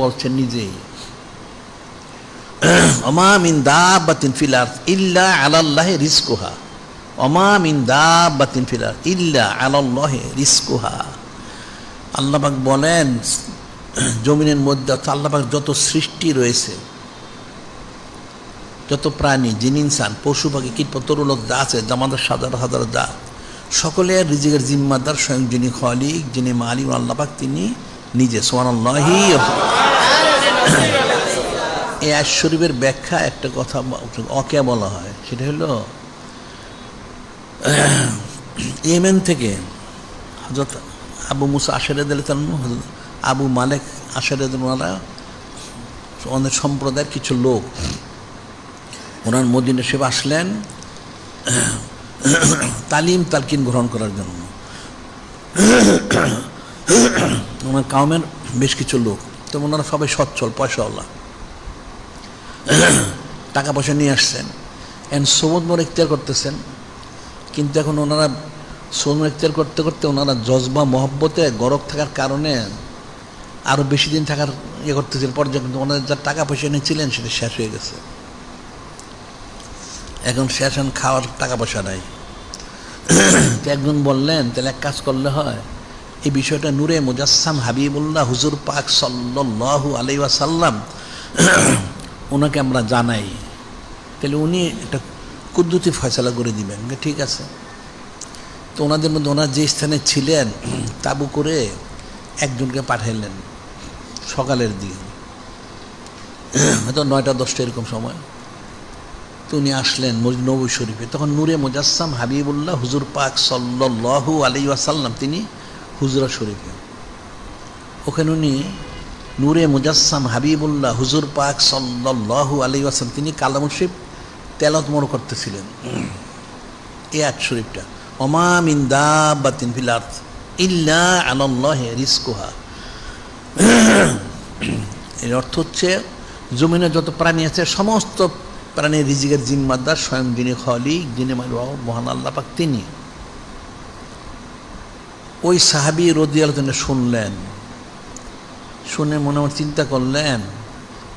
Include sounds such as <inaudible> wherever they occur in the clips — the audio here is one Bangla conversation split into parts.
বলছেন নিজেই। অমা মিন ফিলার ইল্লা আলাল্লাহে রিস্কুহা অমা মিন ফিলার ইল্লা আলাল্লাহে রিস্কুহা আল্লাপাক বলেন, জমিনের মধ্যে অর্থাৎ আল্লাপাক যত সৃষ্টি রয়েছে, যত প্রাণী, জিন, ইনসান, পশু, পাখি কীট তরুলোক যা আছে, জামাদের হাজার হাজার, যা, সকলের রিজিকের জিম্মাদার, স্বয়ং যিনি খলিক, যিনি মালিক, আল্লাপাক তিনি নিজে সোয়ানাল্লাহি এই আশ শরীফের ব্যাখ্যা একটা কথা অকে বলা হয়। সেটা হলো, <clears throat> ইয়েমেন থেকে হজরত আবু মুসা আশের আবু মালেক আশের ওনারা আমাদের সম্প্রদায়ের কিছু লোক, ওনার মদিনে সেবা আসলেন, <clears throat> তালিম তালকিন গ্রহণ করার জন্য। <clears throat> ওনার কাউমের বেশ কিছু লোক, তো ওনারা সবাই সচ্ছল, পয়সাওয়ালা। টাকা পয়সা নিয়ে আসছেন। এন সবুজ মোর ইখতিয়ার করতেছেন। কিন্তু এখন ওনারা সবুজ ইখতিয়ার করতে করতে ওনারা জজবা মহব্বতে গরব থাকার কারণে আরও বেশি দিন থাকার ইয়ে করতেছিলেন পর্যায়ে কিন্তু ওনাদের যা টাকা পয়সা নিয়েছিলেন সেটা শেষ হয়ে গেছে। এখন শেষ এখন খাওয়ার টাকা পয়সা নাই। তো একজন বললেন, তাহলে এক কাজ করলে হয়। এই বিষয়টা নূরে মুজাসসাম হাবিবুল্লাহ হুজুর পাক সাল্লাহু আলাই সাল্লাম ওনাকে আমরা জানাই। তাহলে উনি একটা কুদ্দুতি ফয়সলা করে দিবেন ঠিক আছে। তো ওনাদের মধ্যে ওনার যে স্থানে ছিলেন, তাবু করে একজনকে পাঠাইলেন সকালের দিকে। হয়তো নয়টা, দশটা এরকম সময়। তো উনি আসলেন মসজিদ নবী শরীফে। তখন নূরে মুজাসসাম হাবিবুল্লাহ হুজুর পাক সাল্লাহু আলি ওয়াসাল্লাম, তিনি হুজুরা শরীফে। ওখানে উনি নূরে মুজাসসাম হাবিবুল্লাহ হুজুর পাক সাল্লাহু আলি ওয়াসাল্লাম, তিনি কালামুল শরীফ তেলত মর করতেছিলেন। এ আট শরীফটা অমা মিন দাবাতিন ফিল আর্থ ইল্লা আলাল্লাহ রিস্কুহা এর অর্থ হচ্ছে, জমিনে যত প্রাণী আছে, সমস্ত প্রাণীর রিজিকের জিম্মাদার স্বয়ং যিনি খলিক, যিনি মহান আল্লাহ পাক তিনি। ওই সাহাবি রদি আলোচনা শুনলেন। শুনে মনে মনে চিন্তা করলেন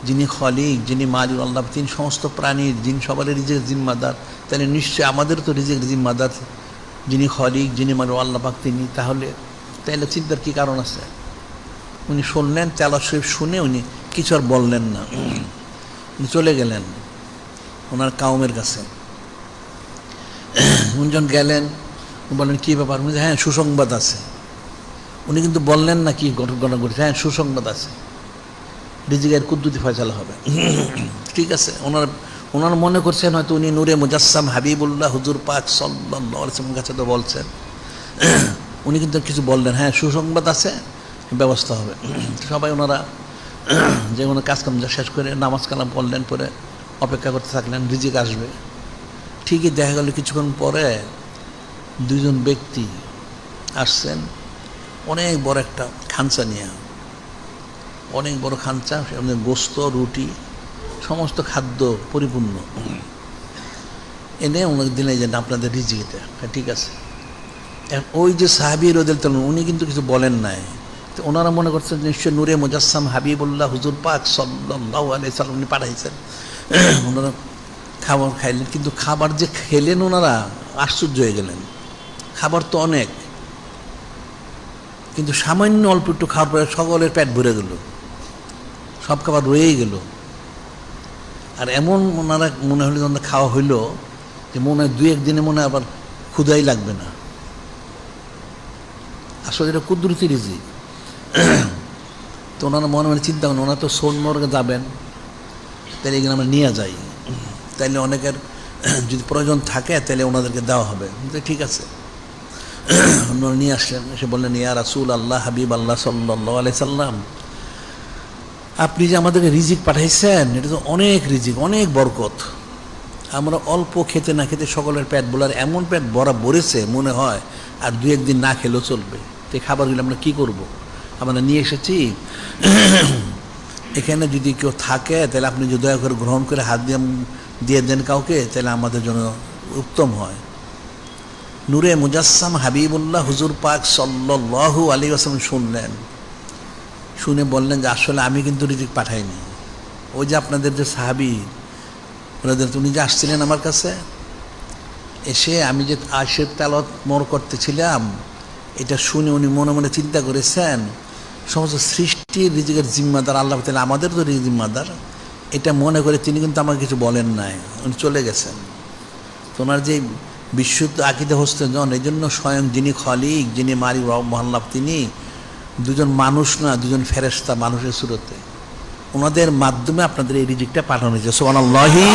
যিনি খলিক, যিনি মালিক, আল্লাহ তিনি সমস্ত প্রাণীর যিনি সবারই রিজেক জিম্মাদার। তাহলে নিশ্চয়ই আমাদের তো রিজেক জিম্মাদার। যিনি খলিক, যিনি মালিক, আল্লাহ পাক তিনি। তাহলে তাহলে চিন্তার কী কারণ আছে? উনি শুনলেন তেলা শরীফ শুনে উনি কিছু আর বললেন না। উনি চলে গেলেন, ওনার কাউমের কাছে। উনিজন গেলেন বললেন, কী ব্যাপার? উনি হ্যাঁ সুসংবাদ আছে। উনি কিন্তু বললেন না কি ঘটনা ঘটেছে। হ্যাঁ সুসংবাদ আছে। রিজিকের কুদ্দুতি ফয়সালা হবে। ঠিক আছে? ওনার ওনার মনে করছেন হয়তো উনি নূরে মুজাসসাম হাবিবুল্লাহ হুজুর পাক সাল্লামের কাছে তো বলছেন। উনি কিন্তু কিছু বললেন। হ্যাঁ সুসংবাদ আছে, ব্যবস্থা হবে। সবাই ওনারা যে কোনো কাজকাম শেষ করে নামাজ কালাম পড়লেন, পরে অপেক্ষা করতে থাকলেন, রিজিক আসবে। ঠিকই দেখা গেল কিছুক্ষণ পরে দুইজন ব্যক্তি আসছেন, অনেক বড় একটা খাঞ্চা নিয়ে অনেক বড় খাঞ্চা সেখানে গোস্ত, রুটি, সমস্ত খাদ্য পরিপূর্ণ। এনে ওনাকে দিলে যে আপনাদের রিজিকিতে ঠিক আছে। ওই যে সাহাবি রোদেল তলন উনি কিন্তু কিছু বলেন নাই। তো ওনারা মনে করছেন নিশ্চয় নূরে মুজাসসাম হাবিবুল্লাহ হুজুর পাক সাল্লাহ আলি সাল্লাম উনি পাঠাইছেন। <clears throat> ওনারা খাবার খাইলেন, কিন্তু খাবার যে খেলেন ওনারা আশ্চর্য হয়ে গেলেন। খাবার তো অনেক, কিন্তু সামান্য অল্প একটু খাওয়ার পরে সকলের পেট ভরে গেল। সব খাবার রয়েই গেল। আর এমন ওনারা মনে হলো যখন খাওয়া হইল যে মনে হয় দু একদিনে মনে আবার ক্ষুদাই লাগবে না। আসলে এটা কুদরতি রিজি তো ওনারা মনে মনে চিন্তা করেন ওনারা তো সোনমর্গে যাবেন, তাহলে এগুলো আমরা নিয়ে যাই। তাইলে অনেকের যদি প্রয়োজন থাকে তাহলে ওনাদেরকে দেওয়া হবে। ঠিক আছে। ওনারা নিয়ে আসলেন, এসে বললেন, ইয়া রাসুল আল্লাহ হাবিব আল্লাহ সাল্লাহ আলাই সাল্লাম আপনি যে আমাদেরকে রিজিক পাঠাইছেন, এটা তো অনেক রিজিক, অনেক বরকত। আমরা অল্প খেতে না খেতে সকলের পেট বলার, এমন পেট বড়া ভরেছে মনে হয়, আর দু একদিন না খেলেও চলবে। তো এই খাবারগুলো আমরা কী করব? আমরা নিয়ে এসেছি। এখানে যদি কেউ থাকে, তাহলে আপনি যদি দয়া করে গ্রহণ করে হাত দিয়ে দিয়ে দেন কাউকে, তাহলে আমাদের জন্য উত্তম হয়। নূরে মুজাসসাম হাবিবুল্লাহ হুজুর পাক সাল্লাহু আলী আসলাম শুনলেন। শুনে বললেন যে আসলে আমি কিন্তু রিজিক পাঠাইনি। ওই যে আপনাদের যে সাহাবি, ওনাদের উনি যে আসছিলেন আমার কাছে, এসে আমি যে আশের তালত মর করতেছিলাম, এটা শুনে উনি মনে মনে চিন্তা করেছেন, সমস্ত সৃষ্টির রিজিকের জিম্মাদার, আল্লাহ তালা আমাদের তো জিম্মাদার, এটা মনে করে তিনি কিন্তু আমাকে কিছু বলেন নাই, উনি চলে গেছেন। তো ওনার যে বিশুদ্ধ আকিদে হস্তে জন এই জন্য স্বয়ং যিনি খলিক, যিনি মারি মহাল্লাভ তিনি দুজন মানুষ না, দুজন ফেরেস্তা মানুষের সুরতে। ওনাদের মাধ্যমে আপনাদের এই রিজিকটা পাঠানো হয়েছে। সোমান আল্লাহি